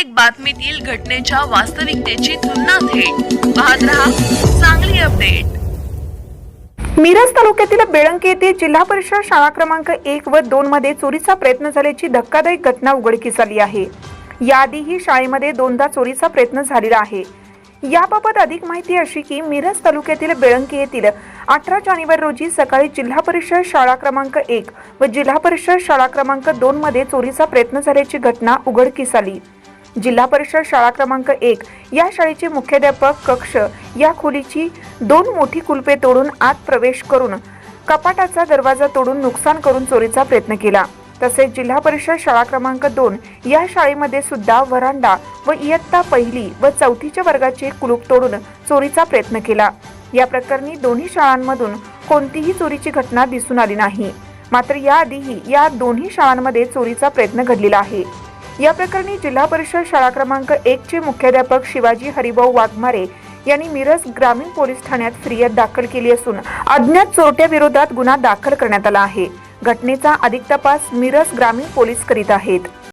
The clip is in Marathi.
प्रत्येक बातमीतील घटनेच्या वास्तविकतेची तुलना थेट. पाहत रहा चांगली अपडेट. मिरज तालुक्यातील बेळंकी येथे जिल्हा परिषद शाळा क्रमांक एक व दोन मध्ये चोरीचा प्रयत्न झाल्याची धक्कादायक घटना उघडकीस आली आहे. याआधीही शाळेमध्ये दोनदा चोरीचा प्रयत्न झालेला आहे. याबाबत अधिक माहिती अशी की मिरज तालुक्यातील बेळंकी येथील अठरा जानेवारी रोजी सकाळी जिल्हा परिषद शाळा क्रमांक एक व जिल्हा परिषद शाळा क्रमांक दोन मध्ये चोरीचा प्रयत्न झाल्याची घटना उघडकीस आली. जिल्हा परिषद शाळा क्रमांक एक. या शाळेचे मुख्याध्यापक कक्ष या खोलीची दोन मोठी कुलपे तोडून आत प्रवेश करून कपाटाचा दरवाजा तोडून नुकसान करून चोरीचा प्रयत्न केला. तसेच जिल्हा परिषद शाळा क्रमांक दोन या शाळेमध्ये सुद्धा वरांडा व इयत्ता पहिली व चौथीच्या वर्गाचे कुलूप तोडून चोरीचा प्रयत्न केला. या प्रकरणी दोन्ही शाळांमधून कोणतीही चोरीची घटना दिसून आली नाही. मात्र याआधीही या दोन्ही शाळांमध्ये चोरीचा प्रयत्न घडलेला आहे. या प्रकरणी जिल्हा परिषद शाळा क्रमांक एकचे मुख्याध्यापक शिवाजी हरिभाऊ वाघमारे यांनी मिरज ग्रामीण पोलीस ठाण्यात फिर्याद दाखल केली असून अज्ञात चोरट्याविरोधात गुन्हा दाखल करण्यात आला आहे. घटनेचा अधिक तपास मिरज ग्रामीण पोलीस करीत आहेत.